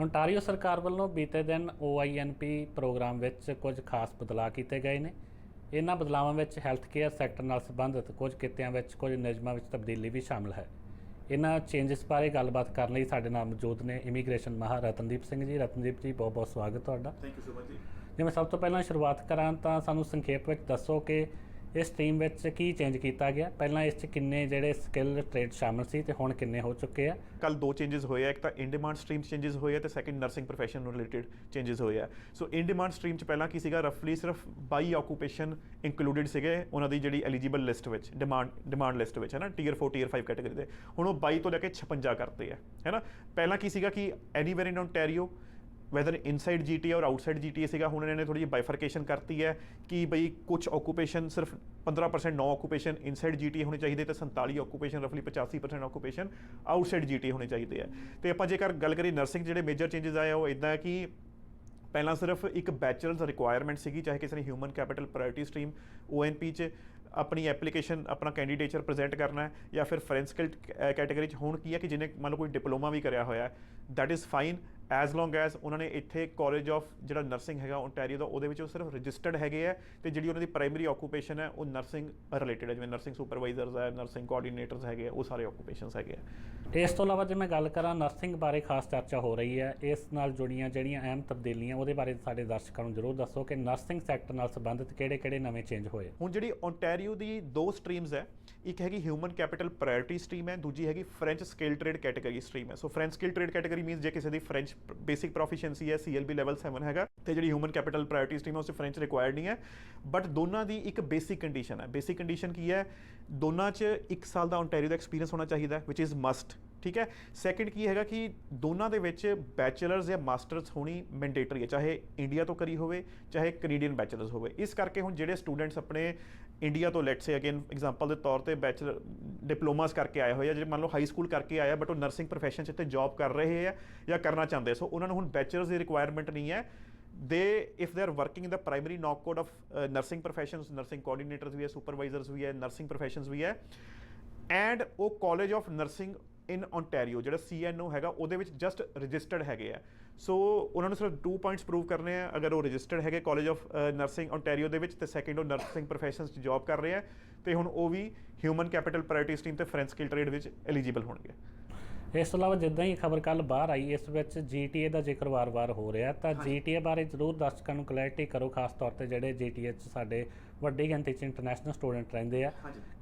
Ontario ਸਰਕਾਰ ਵੱਲੋਂ ਬੀਤੇ ਦਿਨ OINP ਪ੍ਰੋਗਰਾਮ ਵਿੱਚ ਕੁਝ ਖਾਸ ਬਦਲਾਅ ਕੀਤੇ ਗਏ ਨੇ। ਇਹਨਾਂ ਬਦਲਾਵਾਂ ਵਿੱਚ ਹੈਲਥ ਕੇਅਰ ਸੈਕਟਰ ਨਾਲ ਸੰਬੰਧਿਤ ਕੁਝ ਕਿੱਤਿਆਂ ਵਿੱਚ ਕੁਝ ਨਿਯਮਾਂ ਵਿੱਚ ਤਬਦੀਲੀ ਵੀ ਸ਼ਾਮਲ ਹੈ। ਇਹਨਾਂ ਚੇਂਜਸ ਬਾਰੇ ਗੱਲਬਾਤ ਕਰਨ ਲਈ ਸਾਡੇ ਨਾਲ ਮੌਜੂਦ ਨੇ ਇਮੀਗ੍ਰੇਸ਼ਨ ਮਾਹਰ ਰਤਨਦੀਪ ਸਿੰਘ ਜੀ। ਰਤਨਦੀਪ ਜੀ ਬਹੁਤ ਬਹੁਤ ਸਵਾਗਤ ਤੁਹਾਡਾ। ਥੈਂਕ ਯੂ ਸੋ ਮਚ ਜੀ। ਜੇ ਮੈਂ ਸਭ ਤੋਂ ਪਹਿਲਾਂ ਸ਼ੁਰੂਆਤ ਕਰਾਂ ਤਾਂ ਸਾਨੂੰ ਸੰਖੇਪ ਵਿੱਚ ਦੱਸੋ ਕਿ ਇਸ ਟੀਮ ਵਿੱਚ ਕੀ ਚੇਂਜ ਕੀਤਾ ਗਿਆ? ਪਹਿਲਾਂ ਇਸ 'ਚ ਕਿੰਨੇ ਜਿਹੜੇ ਸਕਿੱਲ ਟ੍ਰੇਡ ਸ਼ਾਮਲ ਸੀ ਤੇ ਹੁਣ ਕਿੰਨੇ ਹੋ ਚੁੱਕੇ ਆ? ਕੱਲ ਦੋ ਚੇਂਜਸ ਹੋਏ ਆ, ਇੱਕ ਤਾਂ ਇਨ ਡਿਮਾਂਡ ਸਟਰੀਮ ਚੇਂਜਸ ਹੋਏ ਆ ਤੇ ਸੈਕੰਡ ਨਰਸਿੰਗ profession ਨੂੰ ਰਿਲੇਟਡ ਚੇਂਜਸ ਹੋਏ ਆ। ਸੋ ਇਨ ਡਿਮਾਂਡ ਸਟਰੀਮ ਚ ਪਹਿਲਾਂ ਕੀ ਸੀਗਾ? ਰਫਲੀ ਸਿਰਫ 22 ਆਕੂਪੇਸ਼ਨ ਇਨਕਲੂਡਡ ਸੀਗੇ ਉਹਨਾਂ ਦੀ ਜਿਹੜੀ ਐਲੀਜੀਬਲ ਲਿਸਟ ਵਿੱਚ ਡਿਮਾਂਡ ਡਿਮਾਂਡ ਲਿਸਟ ਵਿੱਚ ਹੈ ਨਾ ਟੀਅਰ 4 ਟੀਅਰ 5 ਕੈਟਾਗਰੀ ਦੇ। ਹੁਣ ਉਹ 22 ਤੋਂ ਲੈ ਕੇ 56 ਕਰਤੇ ਆ ਹੈ ਨਾ ਪਹਿਲਾਂ ਕੀ ਸੀਗਾ ਕਿ anywhere in Ontario weather inside GT ਔਰ ਆਊਟਸਾਈਡ ਜੀਟੀ ਸੀਗਾ, ਹੁਣ ਇਹਨਾਂ ਨੇ ਥੋੜੀ ਜਿਹੀ ਬਾਈਫਰਕੇਸ਼ਨ ਕਰਤੀ ਹੈ ਕਿ ਬਈ ਕੁਝ ਆਕੂਪੇਸ਼ਨ ਸਿਰਫ 15% ਨੌ ਆਕੂਪੇਸ਼ਨ ਇਨਸਾਈਡ ਜੀਟੀ ਹੋਣੇ ਚਾਹੀਦੇ ਤੇ 47 ਆਕੂਪੇਸ਼ਨ ਰਫਲੀ 85% ਆਕੂਪੇਸ਼ਨ ਆਊਟਸਾਈਡ ਜੀਟੀ ਹੋਣੇ ਚਾਹੀਦੇ ਹੈ। ਤੇ ਆਪਾਂ ਜੇਕਰ ਗੱਲ ਕਰੀਏ ਨਰਸਿੰਗ ਜਿਹੜੇ ਮੇਜਰ ਚੇਂਜਸ ਆਏ ਆ, ਉਹ ਇਦਾਂ ਕਿ ਪਹਿਲਾਂ ਸਿਰਫ ਇੱਕ ਬੈਚਲਰਸ ਰਿਕੁਆਇਰਮੈਂਟ ਸੀਗੀ, ਚਾਹੇ ਕਿਸੇ ਨੇ human capital priority stream ONP ਚ ਆਪਣੀ ਐਪਲੀਕੇਸ਼ਨ ਆਪਣਾ ਕੈਂਡੀਡੇਚਰ ਪ੍ਰੈਜ਼ੈਂਟ ਕਰਨਾ ਹੈ ਜਾਂ ਫਿਰ ਫਰੈਂਚ ਸਕਿੱਲ ਕੈਟਾਗਰੀ ਚ, ਹੁਣ ਕੀ ਹੈ ਕਿ ਜਿਹਨੇ ਮੰਨ ਲਓ ਕੋਈ ਡਿਪਲੋਮਾ ਵੀ ਕਰਿਆ ਹੋਇਆ ਹੈ that is fine as long as ਉਹਨਾਂ ਨੇ ਇੱਥੇ ਕਾਲਜ ਆਫ ਜਿਹੜਾ ਨਰਸਿੰਗ ਹੈਗਾ ਓਨਟਾਰੀਓ ਦਾ ਉਹਦੇ ਵਿੱਚ ਉਹ ਸਿਰਫ ਰਜਿਸਟਰਡ ਹੈਗੇ ਆ ਤੇ ਜਿਹੜੀ ਉਹਨਾਂ ਦੀ ਪ੍ਰਾਇਮਰੀ ਆਕੂਪੇਸ਼ਨ ਹੈ ਉਹ ਨਰਸਿੰਗ ਰਿਲੇਟਡ ਹੈ ਜਿਵੇਂ ਨਰਸਿੰਗ ਸੁਪਰਵਾਈਜ਼ਰਸ ਹੈ ਨਰਸਿੰਗ ਕੋਆਰਡੀਨੇਟਰਸ ਹੈਗੇ ਆ ਉਹ ਸਾਰੇ ਆਕੂਪੇਸ਼ਨਸ ਹੈਗੇ ਆ। ਇਸ ਤੋਂ ਇਲਾਵਾ ਜੇ ਮੈਂ ਗੱਲ ਕਰਾਂ ਨਰਸਿੰਗ ਬਾਰੇ ਖਾਸ ਚਰਚਾ ਹੋ ਰਹੀ ਹੈ ਇਸ ਨਾਲ ਜੁੜੀਆਂ ਜਿਹੜੀਆਂ ਅਹਿਮ ਤਬਦੀਲੀਆਂ ਉਹਦੇ ਬਾਰੇ ਸਾਡੇ ਦਰਸ਼ਕਾਂ ਨੂੰ ਜ਼ਰੂਰ ਦੱਸੋ ਕਿ ਨਰਸਿੰਗ ਸੈਕਟਰ ਨਾਲ ਸੰਬੰਧਿਤ ਕਿਹੜੇ-ਕਿਹੜੇ ਨਵੇਂ ਚੇਂਜ ਹੋਏ। ਹੁਣ ਜਿਹੜੀ ਓਨਟਾਰੀਓ ਦੀ ਦੋ ਸਟਰੀਮਸ ਹੈ ਇੱਕ ਹੈਗੀ ਹਿਊਮਨ ਕੈਪੀਟਲ ਪ੍ਰਾਇੋਰਟੀ ਸਟਰੀਮ ਹੈ ਦੂਜੀ ਹੈਗੀ French skill trade category stream ਹੈ। So French skill trade category means ਜੇ ਕਿਸੇ ਦੀ ਫ੍ਰੈਂਚ ਬੇਸਿਕ ਪ੍ਰੋਫੀਸ਼ੀਐਂਸੀ ਹੈ ਸੀਐਲਬੀ ਲੈਵਲ 7 ਹੈਗਾ ਤੇ ਜਿਹੜੀ ਹਿਊਮਨ ਕੈਪੀਟਲ ਪ੍ਰਾਇੋਰਟੀ ਸਟਰੀਮ ਹੈ, ਉਸ 'ਚ ਫ੍ਰੈਂਚ ਰਿਕੁਆਇਰਡ ਨਹੀਂ ਹੈ। ਬਟ ਦੋਨਾਂ ਦੀ ਇੱਕ ਬੇਸਿਕ ਕੰਡੀਸ਼ਨ ਹੈ। ਬੇਸਿਕ ਕੰਡੀਸ਼ਨ ਕੀ ਹੈ? ਦੋਨਾਂ 'ਚ 1 ਸਾਲ ਦਾ ਓਨਟਾਰੀਓ ਦਾ ਐਕਸਪੀਰੀਅੰਸ ਹੋਣਾ ਚਾਹੀਦਾ ਵਿਚ ਇਜ਼ ਮਸਟ ਠੀਕ ਹੈ? ਸੈਕੰਡ ਕੀ ਹੈਗਾ ਕਿ ਦੋਨਾਂ ਦੇ ਵਿੱਚ ਬੈਚਲਰਸ ਜਾਂ ਮਾਸਟਰਸ ਹੋਣੀ ਮੈਂਡੇਟਰੀ ਹੈ, ਚਾਹੇ ਇੰਡੀਆ ਤੋਂ ਕਰੀ ਹੋਵੇ, ਚਾਹੇ ਕੈਨੇਡੀਅਨ ਬੈਚਲਰਸ ਹੋਵੇ। ਇਸ ਕਰਕੇ ਹੁਣ ਜਿਹੜੇ ਸਟੂਡੈਂਟਸ ਆਪਣੇ ਇੰਡੀਆ ਤੋਂ ਲੈਟਸ ਸੇ ਅਗੇਨ ਐਗਜ਼ਾਮਪਲ ਦੇ ਤੌਰ ਤੇ ਬੈਚਲਰ ਡਿਪਲੋਮਾਸ ਕਰਕੇ ਆਏ ਹੋਏ ਆ, ਜਿਹੜੇ ਮੰਨ ਲਓ ਹਾਈ ਸਕੂਲ ਕਰਕੇ ਆਇਆ ਬਟ ਉਹ ਨਰਸਿੰਗ profession 'ਚ ਇੱਥੇ ਜੌਬ ਕਰ ਰਹੇ ਆ ਜਾਂ ਕਰਨਾ ਚਾਹੁੰਦੇ ਆ। ਸੋ ਉਹਨਾਂ ਨੂੰ ਹੁਣ ਬੈਚਲਰਸ ਦੀ ਰਿਕੁਆਇਰਮੈਂਟ ਨਹੀਂ ਹੈ। They if they are working in the primary NOC code of nursing professions nursing coordinators ਵੀ ਹੈ ਸੁਪਰਵਾਈਜ਼ਰਸ ਵੀ ਹੈ ਨਰਸਿੰਗ ਪ੍ਰੋਫੈਸ਼ਨਸ ਵੀ ਹੈ। ਐਂਡ ਉਹ college of nursing in Ontario ਜਿਹੜਾ ਸੀਐਨਓ ਹੈਗਾ, ਉਹਦੇ ਵਿੱਚ ਜਸਟ ਰਜਿਸਟਰਡ ਹੈਗੇ ਆ। ਸੋ ਉਹਨਾਂ ਨੂੰ ਸਿਰਫ 2 ਪੁਆਇੰਟਸ ਪ੍ਰੂਵ ਕਰਨੇ ਆ। ਅਗਰ ਉਹ ਰਜਿਸਟਰਡ ਹੈਗੇ ਕਾਲਜ ਆਫ ਨਰਸਿੰਗ ਓਨਟਾਰੀਓ ਦੇ ਵਿੱਚ, ਤੇ ਸੈਕੰਡ ਉਹ ਨਰਸਿੰਗ ਪ੍ਰੋਫੈਸ਼ਨਸ 'ਚ ਜੌਬ ਕਰ ਰਹੇ ਆ। ਤੇ ਹੁਣ ਉਹ ਵੀ ਹਿਊਮਨ ਕੈਪੀਟਲ ਪ੍ਰਾਇੋਰਟੀ ਸਟਰੀਮ ਤੇ ਫ੍ਰੈਂਚ ਸਕਿੱਲ ਟ੍ਰੇਡ ਵਿੱਚ ਐਲੀਜੀਬਲ ਹੋਣਗੇ। ਇਸ ਤੋਂ ਇਲਾਵਾ ਜਿੱਦਾਂ ਹੀ ਖਬਰ ਕੱਲ ਬਾਹਰ ਆਈ ਇਸ ਵਿੱਚ GTA ਦਾ ਜ਼ਿਕਰ ਵਾਰ-ਵਾਰ ਹੋ ਰਿਹਾ ਤਾਂ GTA ਬਾਰੇ ਜ਼ਰੂਰ ਦਰਸ਼ਕਾਂ ਨੂੰ ਕਲੈਰਿਟੀ ਕਰੋ ਖਾਸ ਤੌਰ ਤੇ ਜਿਹੜੇ GTA 'ਚ ਸਾਡੇ ਵੱਡੀ ਗਿਣਤੀ 'ਚ ਇੰਟਰਨੈਸ਼ਨਲ ਸਟੂਡੈਂਟ ਰਹਿੰਦੇ ਆ।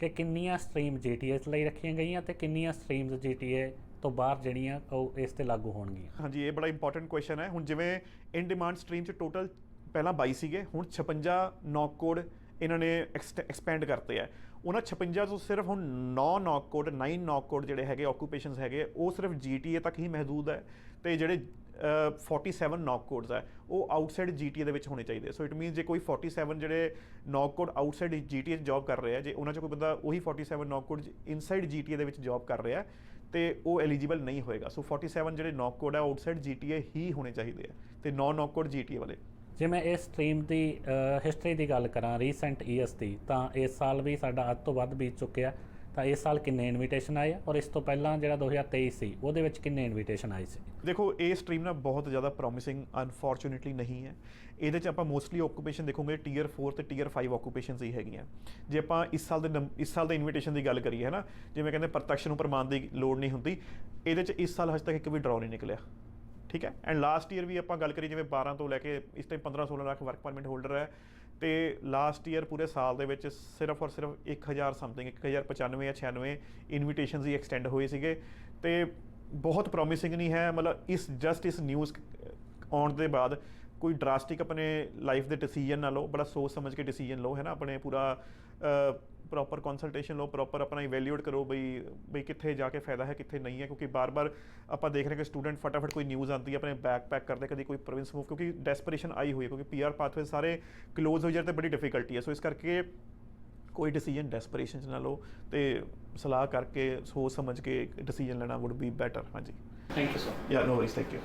ਕਿ ਕਿੰਨੀਆਂ ਸਟਰੀਮ 'ਚ ਲਈ ਰੱਖੀਆਂ ਗਈਆਂ ਤੇ ਕਿੰਨੀਆਂ ਸਟਰੀਮਸ GTA ਤੋਂ ਬਾਹਰ ਜਿਹੜੀਆਂ ਉਹ ਇਸ ਤੇ ਲਾਗੂ ਹੋਣਗੀਆਂ? ਹਾਂਜੀ ਇਹ ਬੜਾ ਇੰਪੋਰਟੈਂਟ ਕੁਐਸਚਨ ਹੈ। ਹੁਣ ਜਿਵੇਂ ਇਨ ਡਿਮਾਂਡ ਸਟਰੀਮ ਚ ਟੋਟਲ ਪਹਿਲਾਂ 22 ਸੀਗੇ ਹੁਣ 56 ਨੌਕ ਕੋਡ ਇਹਨਾਂ ਨੇ ਐਕਸਪੈਂਡ ਕਰਤੇ ਆ। ਉਹਨਾਂ 56 ਤੋਂ ਸਿਰਫ ਹੁਣ 9 ਨੌਕ ਕੋਡ 9 ਨੌਕ ਕੋਡ ਜਿਹੜੇ ਹੈਗੇ ਆਕੂਪੇਸ਼ਨਸ ਹੈਗੇ ਉਹ ਸਿਰਫ GTA ਤੱਕ ਹੀ ਮਹਦੂਦ ਹੈ ਤੇ ਜਿਹੜੇ ਅ, 47 ਨੌਕ ਕੋਡਸ ਹੈ ਉਹ ਆਊਟਸਾਈਡ GTA ਦੇ ਵਿੱਚ ਹੋਣੇ ਚਾਹੀਦੇ ਸੋ ਇਟ ਮੀਨਸ ਜੇ ਕੋਈ 47 ਜਿਹੜੇ ਨੌਕ ਕੋਡ ਆਊਟਸਾਈਡ GTA 'ਚ ਜੌਬ ਕਰ ਰਿਹਾ ਜੇ ਉਹਨਾਂ 'ਚ ਕੋਈ ਬੰਦਾ ਉਹੀ 47 ਨੌਕ ਕੋਡ ਇਨਸਾਈਡ GTA ਦੇ ਵਿੱਚ ਜੌਬ ਕਰ ਰਿਹਾ ਤੇ ਉਹ ਐਲੀਜੀਬਲ ਨਹੀਂ ਹੋਏਗਾ। ਸੋ 47 ਜਿਹੜੇ ਨੌਕ ਕੋਡ ਹੈ ਆਊਟਸਾਈਡ GTA ਹੀ ਹੋਣੇ ਚਾਹੀਦੇ ਆ ਤੇ 9 ਨੌਕ ਕੋਡ GTA ਵਾਲੇ। ਜੇ ਮੈਂ ਇਸ ਸਟਰੀਮ ਦੀ ਹਿਸਟਰੀ ਦੀ ਗੱਲ ਕਰਾਂ ਰੀਸੈਂਟ ਈਅਰਸ ਦੀ, ਤਾਂ ਇਸ ਸਾਲ ਵੀ ਸਾਡਾ ਅੱਧ ਤੋਂ ਵੱਧ ਬੀਤ ਚੁੱਕਿਆ। ਤਾਂ ਇਸ ਸਾਲ ਕਿੰਨੇ ਇਨਵੀਟੇਸ਼ਨ ਆਏ ਔਰ ਇਸ ਤੋਂ ਪਹਿਲਾਂ ਜਿਹੜਾ 2023 ਸੀ, ਉਹਦੇ ਵਿੱਚ ਕਿੰਨੇ ਇਨਵੀਟੇਸ਼ਨ ਆਏ ਸੀ? ਦੇਖੋ, ਇਹ ਸਟਰੀਮ ਨਾ ਬਹੁਤ ਜ਼ਿਆਦਾ ਪ੍ਰੋਮਿਸਿੰਗ ਅਨਫੋਰਚੂਨੇਟਲੀ ਨਹੀਂ ਹੈ। ਇਹਦੇ ਚ ਆਪਾਂ ਮੋਸਟਲੀ ਆਕੂਪੇਸ਼ਨ ਦੇਖੋਗੇ ਟੀਅਰ 4 ਤੇ ਟੀਅਰ 5 ਆਕੂਪੇਸ਼ਨਸ ਹੀ ਹੈਗੀਆਂ। ਜੇ ਆਪਾਂ ਇਸ ਸਾਲ ਦੇ ਨੰਬ- ਇਸ ਸਾਲ ਦੇ ਇਨਵੀਟੇਸ਼ਨ ਦੀ ਗੱਲ ਕਰੀਏ ਹੈ ਨਾ ਜਿਵੇਂ ਕਹਿੰਦੇ ਪ੍ਰਤੱਖ ਨੂੰ ਪ੍ਰਮਾਣ ਦੀ ਲੋੜ ਨਹੀਂ ਹੁੰਦੀ, ਇਹਦੇ ਚ ਇਸ ਸਾਲ ਹਜੇ ਤੱਕ ਇੱਕ ਵੀ ਡਰਾਅ ਨਹੀਂ ਨਿਕਲਿਆ। ਠੀਕ ਹੈ? ਐਂਡ ਲਾਸਟ ਈਅਰ ਵੀ ਆਪਾਂ ਗੱਲ ਕਰੀ, ਜਿਵੇਂ 12 ਤੋਂ ਲੈ ਕੇ ਇਸ time 15 16 lakh work permit holder ਹੈ, ਤੇ ਲਾਸਟ ਈਅਰ ਪੂਰੇ ਸਾਲ ਦੇ ਵਿੱਚ ਸਿਰਫ ਔਰ ਸਿਰਫ 1000 ਸਮਥਿੰਗ 1095 ਜਾਂ 96 ਇਨਵੀਟੇਸ਼ਨਸ ਹੀ ਐਕਸਟੈਂਡ ਹੋਏ ਸੀਗੇ। ਤੇ ਬਹੁਤ ਪ੍ਰੋਮਿਸਿੰਗ ਨਹੀਂ ਹੈ, ਮਤਲਬ ਇਸ ਜਸਟ ਇਸ ਨਿਊਜ਼ ਆਉਣ ਦੇ ਬਾਅਦ ਕੋਈ ਡਰਾਸਟਿਕ ਆਪਣੇ ਲਾਈਫ ਦੇ ਡਿਸੀਜਨ ਨਾ ਲਓ ਬੜਾ ਸੋਚ ਸਮਝ ਕੇ ਡਿਸੀਜਨ ਲਓ ਹੈ ਨਾ? ਆਪਣੇ ਪੂਰਾ ਪ੍ਰੋਪਰ ਕੰਸਲਟੇਸ਼ਨ ਲਓ ਪ੍ਰੋਪਰ ਆਪਣਾ ਇਵੈਲਿਊਏਟ ਕਰੋ ਬਈ ਬਈ ਕਿੱਥੇ ਜਾ ਕੇ ਫਾਇਦਾ ਹੈ ਕਿੱਥੇ ਨਹੀਂ ਹੈ ਕਿਉਂਕਿ ਬਾਰ-ਬਾਰ ਆਪਾਂ ਦੇਖ ਰਹੇ ਕਿ ਸਟੂਡੈਂਟ ਫਟਾਫਟ ਕੋਈ ਨਿਊਜ਼ ਆਉਂਦੀ ਹੈ ਆਪਣੇ ਬੈਕ ਪੈਕ ਕਰਦੇ ਕਦੀ ਕੋਈ ਪ੍ਰੋਵਿੰਸ ਮੂਵ ਕਿਉਂਕਿ ਡੈਸਪਰੇਸ਼ਨ ਆਈ ਹੋਈ ਹੈ ਕਿਉਂਕਿ ਪੀਆਰ ਪਾਥਵੇ ਸਾਰੇ ਕਲੋਜ਼ ਹੋ ਜਾਣ ਤੇ ਬੜੀ ਡਿਫਿਕਲਟੀ ਹੈ। ਸੋ ਇਸ ਕਰਕੇ ਕੋਈ ਡਿਸੀਜਨ ਡੈਸਪਰੇਸ਼ਨ ਚ ਨਾ ਲਓ ਤੇ ਸਲਾਹ ਕਰਕੇ ਸੋਚ ਸਮਝ ਕੇ ਡਿਸੀਜਨ ਲੈਣਾ ਵੁੱਡ ਬੀ ਬੈਟਰ ਹਾਂਜੀ। Thank you so yeah no worries thank you